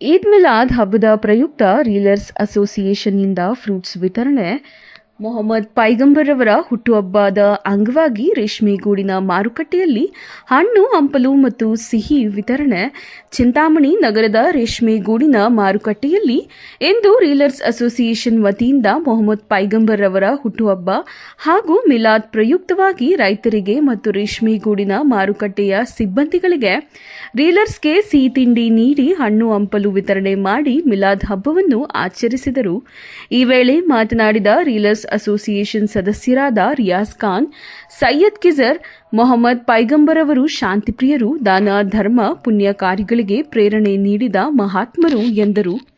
ಈದ್ ಮಿಲಾದ್ ಹಬ್ಬದ ಪ್ರಯುಕ್ತ reelers ಅಸೋಸಿಯೇಷನ್ನಿಂದ fruits ವಿತರಣೆ ಮೊಹಮ್ಮದ್ ಪೈಗಂಬರ್ ಅವರ ಹುಟ್ಟುಹಬ್ಬದ ಅಂಗವಾಗಿ ರೇಷ್ಮೆಗೂಡಿನ ಮಾರುಕಟ್ಟೆಯಲ್ಲಿ ಹಣ್ಣು, ಹಂಪಲು ಮತ್ತು ಸಿಹಿ ವಿತರಣೆ. ಚಿಂತಾಮಣಿ ನಗರದ ರೇಷ್ಮೆಗೂಡಿನ ಮಾರುಕಟ್ಟೆಯಲ್ಲಿ ಇಂದು ರೀಲರ್ಸ್ ಅಸೋಸಿಯೇಷನ್ ವತಿಯಿಂದ ಮೊಹಮ್ಮದ್ ಪೈಗಂಬರ್ ಅವರ ಹುಟ್ಟುಹಬ್ಬ ಹಾಗೂ ಮಿಲಾದ್ ಪ್ರಯುಕ್ತವಾಗಿ ರೈತರಿಗೆ ಮತ್ತು ರೇಷ್ಮೆಗೂಡಿನ ಮಾರುಕಟ್ಟೆಯ ಸಿಬ್ಬಂದಿಗಳಿಗೆ ರೀಲರ್ಸ್ಗೆ ಸಿಹಿ ತಿಂಡಿ ನೀಡಿ ಹಣ್ಣು, ಹಂಪಲು ವಿತರಣೆ ಮಾಡಿ ಮಿಲಾದ್ ಹಬ್ಬವನ್ನು ಆಚರಿಸಿದರು. ಈ ವೇಳೆ ಮಾತನಾಡಿದ ರೀಲರ್ಸ್ ಅಸೋಸಿಯೇಷನ್ ಸದಸ್ಯರಾದ ರಿಯಾಜ್ ಖಾನ್, ಸೈಯದ್ ಕಿಜರ್, ಮೊಹಮ್ಮದ್ ಪೈಗಂಬರ್ ಅವರು ಶಾಂತಿಪ್ರಿಯರು, ದಾನ, ಧರ್ಮ ಪುಣ್ಯ ಕಾರ್ಯಗಳಿಗೆ ಪ್ರೇರಣೆ ನೀಡಿದ ಮಹಾತ್ಮರು ಎಂದರು.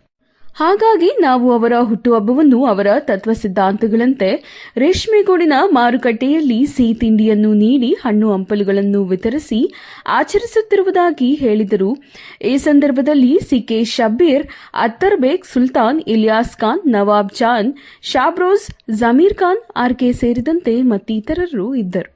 ಹಾಗಾಗಿ ನಾವು ಅವರ ಹುಟ್ಟುಹಬ್ಬವನ್ನು ಅವರ ತತ್ವ ಸಿದ್ಧಾಂತಗಳಂತೆ ರೇಷ್ಮೆಗೂಡಿನ ಮಾರುಕಟ್ಟೆಯಲ್ಲಿ ಸಿಹಿ ತಿಂಡಿಯನ್ನು ನೀಡಿ ಹಣ್ಣು ಹಂಪಲುಗಳನ್ನು ವಿತರಿಸಿ ಆಚರಿಸುತ್ತಿರುವುದಾಗಿ ಹೇಳಿದರು. ಈ ಸಂದರ್ಭದಲ್ಲಿ C K Shabbir, Attar Baig Sultan, Ilyas Khan, Nawab Jan, Shabroz, Zameer Khan R K ಸೇರಿದಂತೆ ಮತ್ತಿತರರು ಇದ್ದರು.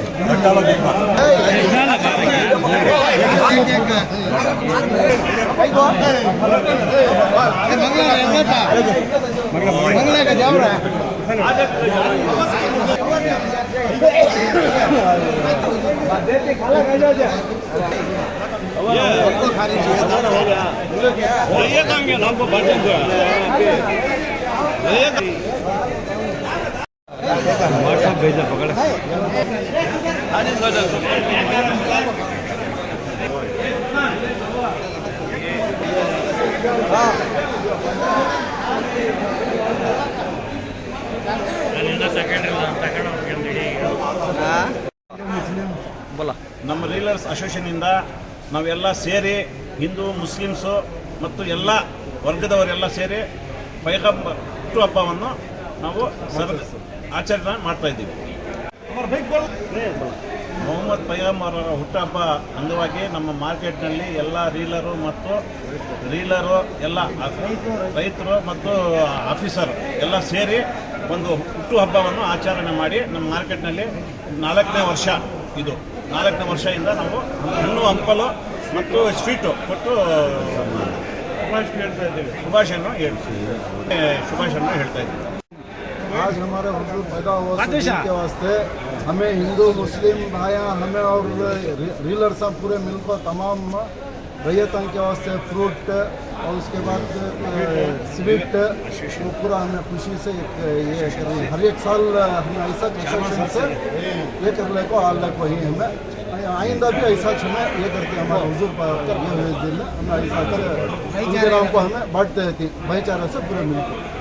भाई मंगला का जाओ रहा ये काम किया ગઈલા પકડ ನಮ್ಮ ರೀಲರ್ಸ್ ಅಸೋಸಿಯೇಷನಿಂದ ನಾವೆಲ್ಲ ಸೇರಿ ಹಿಂದೂ ಮುಸ್ಲಿಮ್ಸು ಮತ್ತು ಎಲ್ಲ ವರ್ಗದವರೆಲ್ಲ ಸೇರಿ ಪೈಗಂಬ ಹುಟ್ಟು ಹಬ್ಬವನ್ನು ನಾವು ಸರ್ ಆಚರಣೆ ಮಾಡ್ತಾ ಇದ್ದೀವಿ. ಮೊಹಮ್ಮದ್ ಪೈಗಂಬರ್ ಅವರ ಹುಟ್ಟುಹಬ್ಬ ಅಂಗವಾಗಿ ನಮ್ಮ ಮಾರ್ಕೆಟ್ನಲ್ಲಿ ಎಲ್ಲ ರೀಲರು ಮತ್ತು ರೀಲರು ಎಲ್ಲ ರೈತರು ಮತ್ತು ಆಫೀಸರ್ ಎಲ್ಲ ಸೇರಿ ಒಂದು ಹುಟ್ಟುಹಬ್ಬವನ್ನು ಆಚರಣೆ ಮಾಡಿ ನಮ್ಮ ಮಾರ್ಕೆಟ್ನಲ್ಲಿ ನಾಲ್ಕನೇ ವರ್ಷ ಇದು. ನಾಲ್ಕನೇ ವರ್ಷದಿಂದ ನಾವು ಹಣ್ಣು ಹಂಪಲು ಮತ್ತು ಸ್ವೀಟು ಕೊಟ್ಟು ಶುಭಾಶಯನ್ನು ಹೇಳ್ತೀವಿ. ಶುಭಾಶಯನ್ನು ಹೇಳ್ತಾ ಇದ್ದೀವಿ. आज हमारे हुजूर पैदा हुआ के वास्ते। हमें हिंदू मुस्लिम भाइयाँ हमें और रीलर सब पूरे मिलकर तमाम रैयतों के वास्ते फ्रूट और उसके बाद स्वीट वो पूरा हमें खुशी से एक, ये कर हर एक साल हमें ऐसा से ये कर ले को हाल लग वही हमें आइंदा भी ऐसा हमें ये करके हमारे हुजूर ये हुए दिन। में हमें ऐसा कर को। हमें बांटते रहती भाईचारा से पूरे मिलकर।